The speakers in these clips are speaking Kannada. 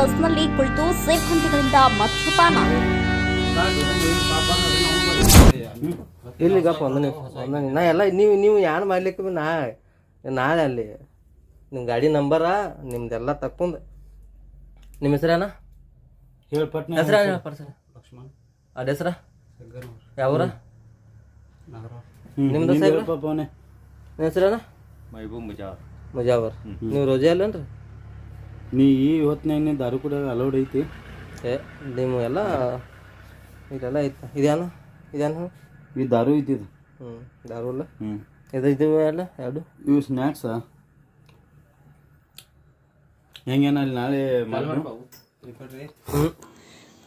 ಬಸ್ನಲ್ಲಿ ಕುಳಿತು ಸಿಬ್ಬಂದಿಗಳಿಂದ ಮದ್ಯಪಾನ. ಇಲ್ಲಿಗಪ್ಪ ಒಂದು ನಿಮಿಷ ಒಂದು ನಿಮಿಷ. ನಾ ಎಲ್ಲ ನೀವು ನೀವು ಯಾರು ಮಾಡ್ಲಿಕ್ಕೆ ನಾ ನಾಳೆ ಅಲ್ಲಿ. ನಿಮ್ಮ ಗಾಡಿ ನಂಬರ ನಿಮ್ದೆಲ್ಲ ತಕ್ಕೊಂಡು. ನಿಮ್ಮ ಹೆಸರೇನ? ಹೇಳ್ಪಟ್ಟು ಹೆಸರ ಹೆಸ್ರ. ಲಕ್ಷ್ಮಣ. ಅದ ಹೆಸರ? ಯಾವ್ರ? ನಿಮ್ದು ಹೆಸರೇನ? ಮೈಬೂ ಮುಜಾವರ್. ಮುಜಾವರ್. ನೀವು ರೋಜೆ ಅಲ್ಲೇನ್ರಿ? ನೀ ಈ ಹೊತ್ನಾಗ ನೀ ದಾರು ಕೂಡ ಅಲೌಡ್ ಐತಿ? ಏ ನಿಮ್ಮ ಎಲ್ಲ ಇದೆಲ್ಲ ಐತೆ ಇದೇನು ಇದೇನು ಈ ದಾರು ಐತಿ ಇದು. ಹ್ಞೂ ದಾರುಲ್ಲ ಹ್ಞೂ ಇದು ಇದು ಎಲ್ಲ ಎರಡು? ಇವು ಸ್ನ್ಯಾಕ್ಸಾ ಹೆಂಗೇನ ಅಲ್ಲಿ ನಾಳೆ ಮಾಡ್ರು ಹ್ಞೂ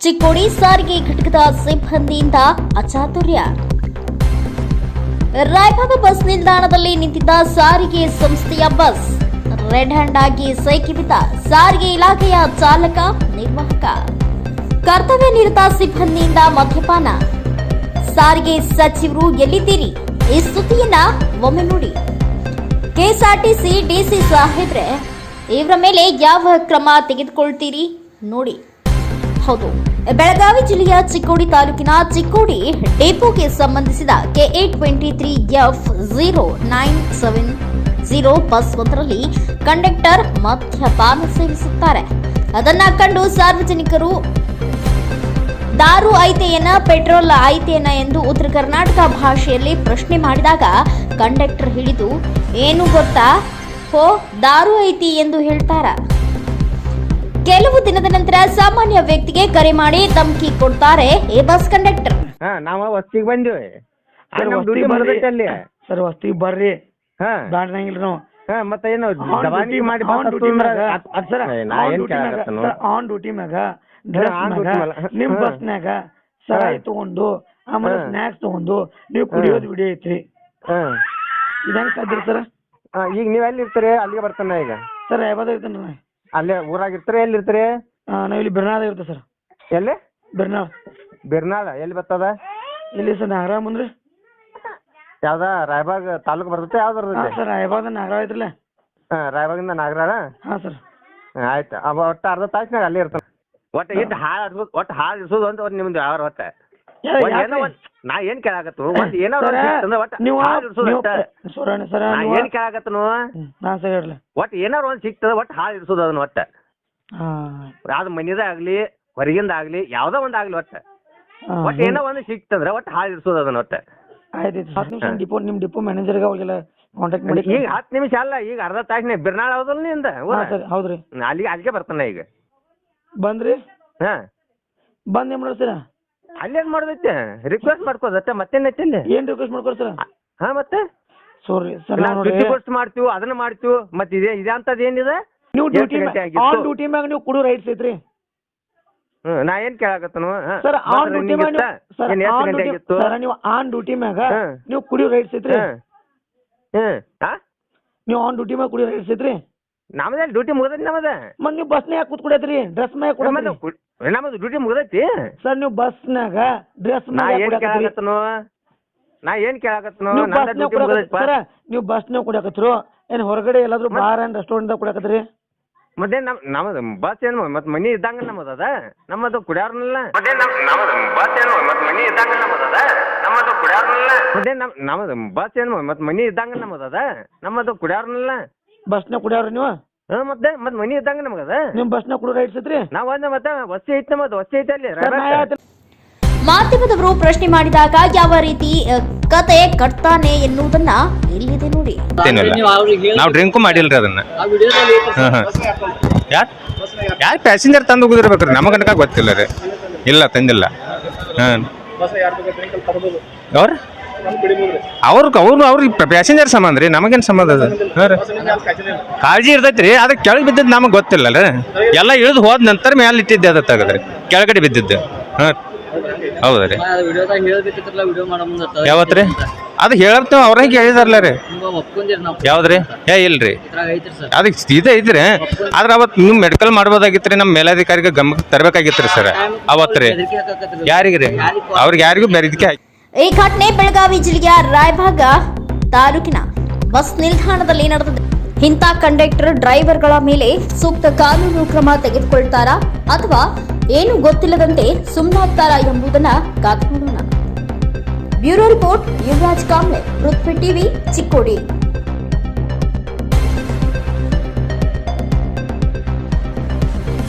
ಚಿಕ್ಕೋಡಿ ಸಾರಿಗೆ ಘಟಕದ ಸಿಬ್ಬಂದಿಯಿಂದ ಅಚಾತುರ್ಯ. ರಾಯಭಾಗ ಬಸ್ ನಿಲ್ದಾಣದಲ್ಲಿ ನಿಂತಿದ್ದ ಸಾರಿಗೆ ಸಂಸ್ಥೆಯ ಬಸ್. ರೆಡ್ ಹ್ಯಾಂಡ್ ಆಗಿ ಸೈಕಿ ಬಿದ್ದ ಸಾರಿಗೆ ಇಲಾಖೆಯ ಚಾಲಕ, ನಿರ್ವಾಹಕ. ಕರ್ತವ್ಯ ನಿರತ ಸಿಬ್ಬಂದಿಯಿಂದ ಮದ್ಯಪಾನ. ಸಾರಿಗೆ ಸಚಿವರು ಎಲ್ಲಿದ್ದೀರಿ? ಈ ಸುದ್ದಿಯನ್ನ ಒಮ್ಮೆ ನೋಡಿ. ಕೆಎಸ್ಆರ್ಟಿಸಿ ಡಿಸಿ ಸಾಹೇಬ್ರೆ, ಇವರ ಮೇಲೆ ಯಾವ ಕ್ರಮ ತೆಗೆದುಕೊಳ್ತೀರಿ? ನೋಡಿ. ಹೌದು. ಬೆಳಗಾವಿ ಜಿಲ್ಲೆಯ ಚಿಕ್ಕೋಡಿ ತಾಲೂಕಿನ ಚಿಕ್ಕೋಡಿ ಡಿಪೋಗೆ ಸಂಬಂಧಿಸಿದ KA twenty three F zero nine seven zero bus ಒಂದರಲ್ಲಿ ಕಂಡಕ್ಟರ್ ಮದ್ಯಪಾನ ಸೇವಿಸುತ್ತಾರೆ ಅದನ್ನ ಕಂಡು ಸಾರ್ವಜನಿಕರು ದಾರು ಐತೆಯನ್ನ ಪೆಟ್ರೋಲ್ ಐತೆಯನ್ನ ಎಂದು ಉತ್ತರ ಕರ್ನಾಟಕ ಭಾಷೆಯಲ್ಲಿ ಪ್ರಶ್ನೆ ಮಾಡಿದಾಗ ಕಂಡಕ್ಟರ್ ಹಿಡಿದು ಏನು ಗೊತ್ತಾ? ಹೋ ದಾರು ಐತಿ ಎಂದು ಹೇಳ್ತಾರ. ಕೆಲವು ದಿನದ ನಂತರ ಸಾಮಾನ್ಯ ವ್ಯಕ್ತಿಗೆ ಕರೆ ಮಾಡಿ ಧಮಕಿ ಕೊಡ್ತಾರೆ ಏ ಬಸ್ ಕಂಡಕ್ಟರ್. ಹಾ ನಾವ ವಸ್ತಿಗೆ ಬಂದಿವಿ. ಸರ್ ವಸ್ತಿಗ್ ಬರ್ರಿ. ಹಾ. ನಾವು ಹಾ ಮತ್ತೆ ಏನು ಆನ್ ದವಾನಿ ಡ್ಯೂಟಿ ಮಾಡಿ ಆನ್ ಡ್ಯೂಟಿ ಮ್ಯಾಗ ಸರ್ ಏ, ನಾ ಏನ್ ಕೇಳಾಕತ್ತನು? ಆನ್ ಡ್ಯೂಟಿ ಮ್ಯಾಗ ಡ್ರೆಸ್ ಆನ್ ಡ್ಯೂಟಿ ಮ್ಯಾಲ. ನಿಮ್ ಹಾ. ಬಸ್ನ್ಯಾಗ ಸರಾಯಿ ತಗೊಂಡು ಆಮೇಲೆ ಹಾ. ಸ್ನಾಕ್ಸ್ ತಗೊಂಡು ನೀವು ಕುಡಿಯೋದು ಬಿಡಿ ಐತ್ರಿ. ಹಾ. ಇದಂಗ ಸಾಧ್ಯ ಸರ್? ಹಾ, ಈಗ ನೀವ್ ಎಲ್ಲಿ ಇರ್ತೀರಿ? ಅಲ್ಲಿಗೆ ಬರ್ತಾನ ಈಗ. ಸರ್ ಯಾವ್ದು ಇರ್ತೇನೆ ಅಲ್ಲೇ ಊರಾಗ ಇರ್ತೀರಿ ಎಲ್ಲಿ ಇರ್ತೀರಿ? ನಾವಿಲ್ಲಿ ನಾವ್ ಇಲ್ಲಿ ಬಿರ್ನಾದ ಇರ್ತೇವೆ ಸರ್. ಎಲ್ಲಿ? ಬಿರ್ನಾಳ್. ಬಿರ್ನಾಳ ಎಲ್ಲಿ ಬರ್ತದ ಇಲ್ಲಿ ಸರ್ ನಾಗರಾಮ್ ಮುಂದ್ರಿ. ಯಾವ್ದ? ರಾಯಬಾಗ್ ತಾಲೂಕ್ ಬರ್ತೈತೆ ಯಾವ್ದು ಹಾ ಬರ್ತೈತೆ ಸರ್ ಯಾವಾಗ ನಾಗರಾವ್ ಐತ್ರಲ್ಲ ಹಾ ರಾಯಬಾಗಿಂದ ನಾಗರಾಳ? ಹಾ ಸರ್. ಆಯ್ತು. ಅವ ಒಟ್ಟು ಅರ್ಧ ತಾಸ್ನಾಗ ಅಲ್ಲಿ ಇರ್ತಾನೆ. ಒಟ್ಟ ಇಟ್ಟು ಹಾಳು ಇರ್ಸೋದು ಒಟ್ಟು ಹಾಳು ಇರ್ಸೋದು ಅಂತ ಒಂದು ನಿಮ್ದು ಯಾವ ಒಟ್ಟ? ಯಾ- ಒಂದ್ ಏನೋ ಯಾಕ್ರಿ? ಒಂದ್ ನಾ ಏನ್ ಕೇಳಾಕತ್ತು ಒಂದ್ ಏನೋ ಸರ, ಒಂದ್ ಒಟ್ಟ ನೀವು ಹಾಳು ಇರ್ಸೋದು ನೀವು ಅಷ್ಟ. ಸರ್ ಸರ್ ನಾ ನೀವು ಏನ್ ಕೇಳಾಕತ್ತನು? ಹ್ಮ್, ನಾ ಸರ್ ಹೇಳ್ರಿ ಒಟ್ಟು ಏನಾರ ಒಂದ್ ಸಿಕ್ತದ ಒಟ್ಟು ಹಾಳು ಇರ್ಸೋದು ಅದನ್ನ ಒಟ್ಟ. ಹಾ. ಯಾವ್ದು ಮನಿದ ಆಗ್ಲಿ ಹೊರಗಿಂದ ಆಗ್ಲಿ ಯಾವ್ದೋ ಒಂದ್ ಆಗ್ಲಿ ಒಟ್ಟ. ಒಟ್ಟ ಏನೋ ಒಂದ್ ಸಿಕ್ತಂದ್ರ ಒಟ್ಟ ಹಾಳು ಇರ್ಸೋದು ಅದನ್ನ ಒಟ್ಟ. ಆಯ್ತು ಹತ್ತು ನಿಮಿಷ ಡಿಪೋ ನಿಮ್ ಡಿಪೋ ಮ್ಯಾನೇಜರ್ಗೆ ಅವ್ರಿಗೆಲ್ಲ ಕಾಂಟ್ಯಾಕ್ಟ್ ಮಾಡಿ ಈಗ ಹತ್ತು ನಿಮಿಷ ಅಲ್ಲ ಈಗ ಅರ್ಧ ತಾಸ್ನೇ ಬಿರ್ನಾಳ ಹೌದಲ್ಲ ನಿಂದ ಊರ? ಹಾ ಸರ್ ಹೌದ್ರಿ. ಅಲ್ಲಿಗೆ ಅಲ್ಲಿಗೆ ಬರ್ತಾನೆ ಈಗ. ಬಂದ್ರಿ? ಹಾ. ಬಂದ್ ಏನ್ ಮಾಡೋದು ಸರ್ ಅಲ್ಲೇನ್ ಮಾಡೋದೈತೆ? ರಿಕ್ವೆಸ್ಟ್ ಮಾಡ್ಕೋದತ್ತೆ ಮತ್ತೇನೈತೆ ಅಲ್ಲಿ? ಏನ್ ರಿಕ್ವೆಸ್ಟ್ ಮಾಡ್ಕೊಡಿ ಸರ್ ಹಾ ಮತ್ತೆ? ಸಾರಿ ಸರ್ ನಾವು ಡ್ಯೂಟಿ ಪೋಸ್ಟ್ ಮಾಡ್ತೀವಿ ಅದನ್ನ ಮಾಡ್ತೀವಿ ಮತ್ತೆ ಇದೇ ಇದೆ ಅಂತದ್ ಏನಿದೆ? ನೀವು ಡ್ಯೂಟಿ ಆನ್ ಡ್ಯೂಟಿ ಮ್ಯಾಗ ನೀವು ಕುಡು ರೈಟ್ಸ್ ಐತ್ರಿ. ಹ್ಮ್ ನಾ ಏನ್ ಕೇಳಾಕತ್ತನು? ಸರ್ ಆನ್ ಡ್ಯೂಟಿ ಮ್ಯಾಗ? ಸರ್ ಆನ್ ಡ್ಯೂಟಿ ಸರ್ ನೀವು ಆನ್ ಡ್ಯೂಟಿ ಮ್ಯಾಗ. ನೀವು ಕುಡಿಯೋ ರೈಟ್ಸ್ ಐತ್ರಿ ಹ್ಮ್ ಹ್ಮ್ ನೀವು ಆನ್ ಡ್ಯೂಟಿ ಮ್ಯಾಗ ಕುಡಿಯೋ ರೈಟ್ಸ್ ಐತ್ರಿ ನಮ್ದೇ ಡ್ಯೂಟಿ ಮುಗ್ದೈತಿ ನಮ್ದ? ಮತ್ ನೀವು ಬಸ್ನ್ಯಾಗ ಯಾಕೆ ಕೂತ್ ಕುಡಿಯತ್ರಿ ಡ್ರೆಸ್ ಮ್ಯಾಗ ನಮ್ಮದು ನಮ್ದು ಡ್ಯೂಟಿ ಮುಗ್ದೈತಿ? ಸರ್ ನೀವು ಬಸ್ನ್ಯಾಗ ಡ್ರೆಸ್ ಮ್ಯಾಗ ಕೇಳಾಕತ್ತನು? ನಾ ಏನ್ ಕೇಳಾಕತ್ತನು? ನೀವು ಕುಡಿಯಕತ್ರಿ. ಸರ್ ನೀವು ಬಸ್ನ್ಯಾಗ ಕುಡಿಯಕತ್ರು. ಏನ್ ಹೊರಗಡೆ ಎಲ್ಲಾದ್ರೂ ಬಾರ್ ಅಂಡ್ ರೆಸ್ಟೋರೆಂಟ್ ದಾಗ ಕುಡಿಯಕತ್ರಿ? ಮತ್ತೆ ನಮ್ ನಮ್ದು ಬಸ್ ಏನು ಮತ್ತೆ ಮನಿ ಇದ್ದಂಗ ನಮ್ಮದು ಅದ? ನಮ್ಮದು ಕುಡಿಯಾರ್ನಲ್ಲ. ಮತ್ತೆ ನಮ್ ನಮ್ಮದು ಬಸ್ ಏನು ಮತ್ತೆ ಮನಿ ಇದ್ದಂಗ ನಮ್ಮದು ಅದ? ನಮ್ಮದು ಕುಡಿಯಾರ್ನಲ್ಲ. ಮತ್ತೆ ನಮ್ ನಮ್ಮದು ಬಸ್ ಏನು ಮತ್ತೆ ಮನಿ ಇದ್ದಂಗ ನಮ್ಮದು ಅದ? ನಮ್ಮದು ಕುಡಿಯಾರ್ನಲ್ಲ. ಬಸ್ನ ಕುಡಿಯಾರ ನೀವು? ಹಾ ಮತ್ತೆ ಮತ್ತೆ ಮನಿ ಇದ್ದಂಗ ನಮಗದ ನಿಮ್ ಬಸ್ನ ಕುಡಿಯೋ ರೈಟ್ಸ್ ಐತ್ರಿ? ನಾವ್ ಒಂದ ಮತ್ತೆ ವಸ್ತಿ ಐತಿ ನಮ್ಮದು ವಸ್ತಿ ಐತಿ ಅಲ್ಲಿ. ಮಾಧ್ಯಮದವರು ಪ್ರಶ್ನೆ ಮಾಡಿದಾಗ ಯಾವ ರೀತಿ ಕತೆ ಕಟ್ತಾನೆ ಎನ್ನುವುದನ್ನ ಇಲ್ಲಿದೆ ನೋಡಿ. ನಾವು ಡ್ರಿಂಕ್ ಮಾಡಿಲ್ರಿ ಅದನ್ನ. ಯಾರು? ಯಾರು ಪ್ಯಾಸೆಂಜರ್ ತಂದು ಹೋಗಿರ್ಬೇಕ್ರಿ ನಮಗೆ ಗನಕ ಗೊತ್ತಿಲ್ಲ ರೀ. ಇಲ್ಲ ತಂದಿಲ್ಲ. ಹಾಂ ಅವ್ರ? ಅವ್ರ ಅವ್ರು ಅವ್ರಿಗೆ ಪ್ಯಾಸೆಂಜರ್ ಸಂಬಂಧ ರೀ. ನಮಗೇನು ಸಂಬಂಧ ಅದ? ಹಾಂ ರೀ. ಕಾಳಜಿ ಇರ್ತೈತಿ ರೀ ಅದಕ್ಕೆ ಕೆಳಗೆ ಬಿದ್ದಿದ್ದು ನಮಗೆ ಗೊತ್ತಿಲ್ಲ ರೀ ಎಲ್ಲ ಇಳಿದು ಹೋದ ನಂತರ ಮೇಲೆ ಇಟ್ಟಿದ್ದೆ ಅದ ತಗದ್ರಿ. ಕೆಳಗಡೆ ಬಿದ್ದಿದ್ದು. ಹಾಂ ಹೌದಾ ರೀ. ವಿಡಿಯೋದಾಗ ವಿಡಿಯೋ ಮಾಡೋ ಮುಂದೆ ಯಾವತ್ತು ರೀ ಅದು ಹೇಳರ್ತೀವಿ ಅವ್ರಿಗೆ ಹೇಳಿದಾರಲ್ಲ ರೀ. ಯಾವ್ದ್ರಿ? ಏ ಇಲ್ರಿ. ಅದಕ್ಕೆ ಇದೆ ಐತ್ರಿ. ಆದ್ರೆ ಅವತ್ತು ನೀವು ಮೆಡಿಕಲ್ ಮಾಡ್ಬೋದಾಗಿತ್ತು ರೀ ನಮ್ಮ ಮೇಲಾಧಿಕಾರಿಗೆ ಗಮನಕ್ಕೆ ತರಬೇಕಾಗಿತ್ತು ರೀ. ಸರ್. ಅವತ್ತು ಯಾರಿಗ್ರಿ ಅವ್ರಿಗೆ ಯಾರಿಗೂ ಬೇರೆ ಇದಕ್ಕೆ ಈ ಘಟನೆ ಬೆಳಗಾವಿ ಜಿಲ್ಲೆಯ ರಾಯಭಾಗ ತಾಲೂಕಿನ ಬಸ್ ನಿಲ್ದಾಣದಲ್ಲಿ ನಡೆದಿದೆ. ಇಂಥ ಕಂಡಕ್ಟರ್ ಡ್ರೈವರ್ಗಳ ಮೇಲೆ ಸೂಕ್ತ ಕಾನೂನು ಕ್ರಮ ತೆಗೆದುಕೊಳ್ತಾರಾ ಅಥವಾ ಏನು ಗೊತ್ತಿಲ್ಲದಂತೆ ಸುಮ್ಮನಾಗ್ತಾರಾ ಎಂಬುದನ್ನ ಕಾದು bureau report Yuvaraj Kamble Prithvi TV Chikkodi.